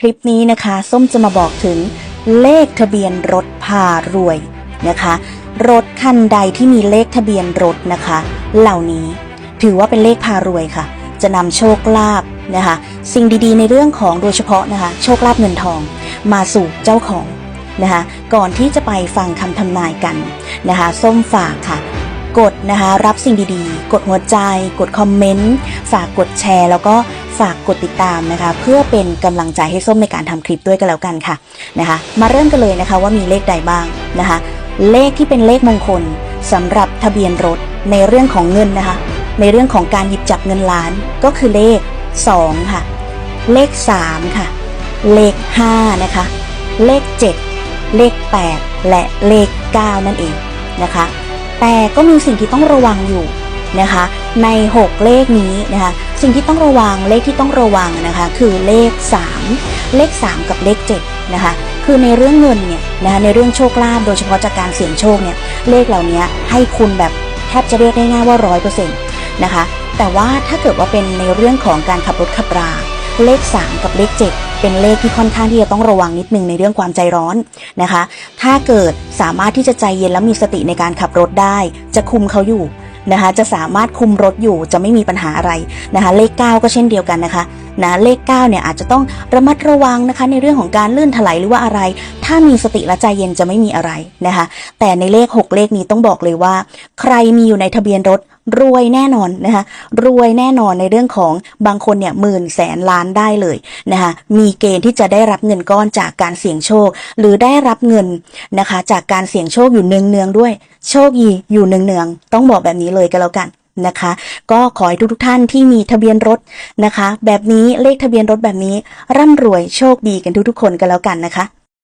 คลิปนี้นะคะ ส้มจะมาบอกถึงเลขทะเบียนรถพารวยนะคะ รถคันใดที่มีเลขทะเบียนรถนะคะ เหล่านี้ถือว่าเป็นเลขพารวยค่ะ จะนำโชคลาภนะคะ สิ่งดีๆ ในเรื่องของโดยเฉพาะนะคะ โชคลาภเงินทองมาสู่เจ้าของนะคะ ก่อนที่จะไปฟังคำทำนายกันนะคะ ส้มฝากค่ะกดนะคะรับสิ่งดีๆ กดหัวใจ กดคอมเมนต์ ฝากกดแชร์ แล้วก็ ฝากกดติดตามนะคะ เพื่อเป็นกำลังใจให้ส้มในการทำคลิปด้วยกันแล้วกันค่ะนะคะ มาเริ่มกันเลยนะคะว่ามีเลขใดบ้างนะคะ เลขที่เป็นเลขมงคลสำหรับทะเบียนรถในเรื่องของเงินนะคะ ในเรื่องของการหยิบจับเงินล้านก็คือเลข 2 ค่ะ เลข 3 ค่ะ เลข 5 นะคะ เลข 7 เลข 8 และเลข 9 นั่นเองนะคะ แต่ก็มีสิ่งที่ต้องระวังอยู่ นะคะ ใน 6 เลขนี้นะคะ สิ่งที่ต้องระวังเลขที่ต้องระวังนะคะ คือเลข 3 เลข 3 กับเลข 7 นะคะ คือในเรื่องเงินเนี่ยนะคะในเรื่องโชคลาภโดยเฉพาะจากการเสี่ยงโชคเนี่ยเลขเหล่านี้ให้คุณแบบแทบจะเรียกได้ง่ายว่าร้อยเปอร์เซ็นต์นะคะ แต่ว่าถ้าเกิดว่าเป็นในเรื่องของการขับรถขับราเลข 3 กับเลข 7 เป็นเลขที่ค่อนข้างที่จะต้องระวังนิดนึงในเรื่องความใจร้อนนะคะ ถ้าเกิดสามารถที่จะใจเย็นและมีสติในการขับรถได้ จะคุมเขาอยู่ นะคะ จะสามารถคุมรถอยู่จะไม่มีปัญหาอะไรนะคะ เลข 9 ก็เช่นเดียวกันนะคะ นะเลข 9 เนี่ยอาจจะต้องระมัดระวังนะคะในเรื่องของการลื่นถลายหรือว่าอะไร ถ้ามีสติและใจเย็นจะไม่มีอะไรนะคะ แต่ในเลข 6 เลขนี้ต้องบอกเลยว่า ใครมีอยู่ในทะเบียนรถรวยแน่นอนนะคะรวยแน่นอนในเรื่องของบางคนเนี่ยหมื่นแสนล้านได้เลยนะคะมีเกณฑ์ที่จะได้รับเงินก้อนจากการเสี่ยงโชค หรือได้รับเงินนะคะ จากการเสี่ยงโชคอยู่เนืองๆด้วย โชคดีอยู่เนืองๆต้องบอกแบบนี้เลยก็แล้วกัน นะคะ ก็ขอให้ทุกทุกท่านที่มีทะเบียนรถนะคะ แบบนี้เลขทะเบียนรถแบบนี้ร่ำรวยโชคดีกันทุกๆคนกันแล้วกันนะคะ